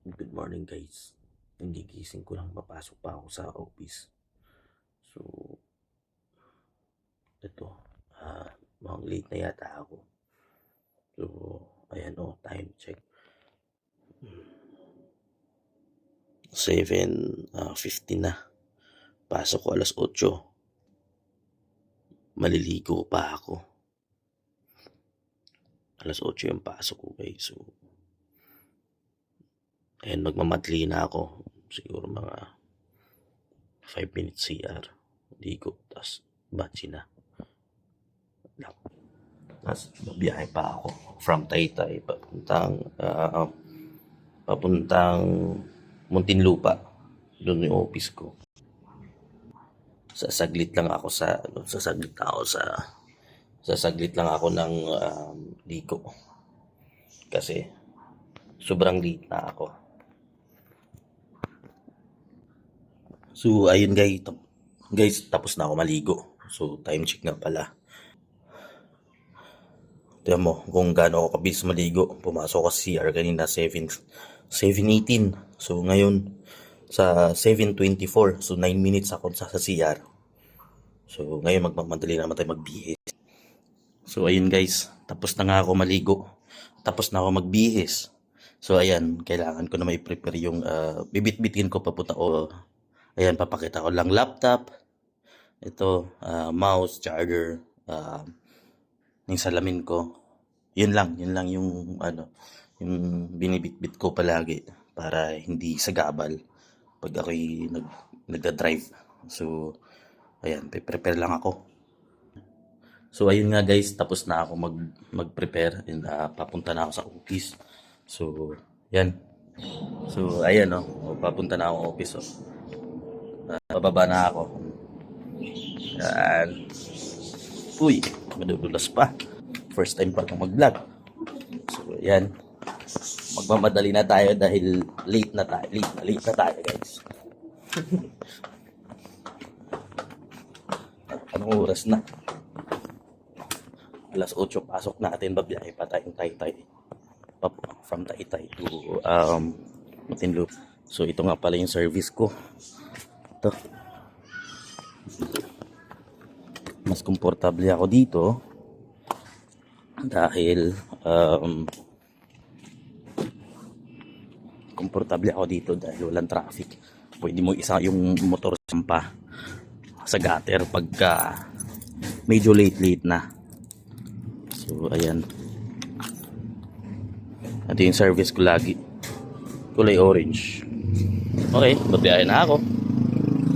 Good morning guys. Hindi gising ko lang papasok pa ako sa office. So, ito. ah mukhang late na yata ako. So, ayan o, time check. 7.50 na. Pasok ko alas 8. Maliligo pa ako. Alas 8 yung pasok ko guys. So, Ayan, magmamadli na ako. Siguro mga 5 minutes CR. Ligo. Tapos, batsi na. Tapos, biyahe pa ako. From Taytay, papuntang, ah, papuntang Muntinlupa. Doon yung office ko. Sasaglit lang ako sa, ano, sasaglit ako sa, sasaglit lang ako ng um, ligo. Kasi, sobrang late na ako. So, ayun guys, guys, tapos na ako maligo. So, time check nga pala. Tignan mo kung gaano ako kabilis maligo. Pumasok ako sa CR kanina 7, 7.18. So, ngayon, sa 7.24. So, 9 minutes ako sa, sa CR. So, ngayon magmamadali naman tayo magbihis. So, ayun guys, tapos na nga ako maligo. Tapos na ako magbihis. So, ayan, kailangan ko na may prepare yung ah, bibit-bitin ko papunta o Ayan, papakita ko lang laptop. Ito, ah, mouse, charger, ah, yung salamin ko. Yun lang, yun lang yung ano, yung binibitbit ko palagi para hindi sagabal pag ako'y nag, nagda-drive. So, ayan, prepare lang ako. So, ayun nga guys, tapos na ako mag, mag-prepare and ah, papunta na ako sa office. So, yan. So, ayan oh, papunta na ako office oh. Bababa na ako. Yan. Uy, madudulas pa. First time pa akong mag-vlog. So, yan. Magmamadali na tayo dahil late na tayo. Late na, late na tayo, guys. Anong oras na? Alas 8 pasok natin. Babiyahe pa tayong Taytay. From Taytay to um, Matinloop. So, ito nga pala yung service ko. Ito. Mas komportable ako dito dahil um, komportable ako dito dahil walang traffic. Pwede mo isa yung motor sampa sa gutter pagka medyo late late na. So ayan. Ito yung service ko lagi. Kulay orange. Okay, babiyahe na ako.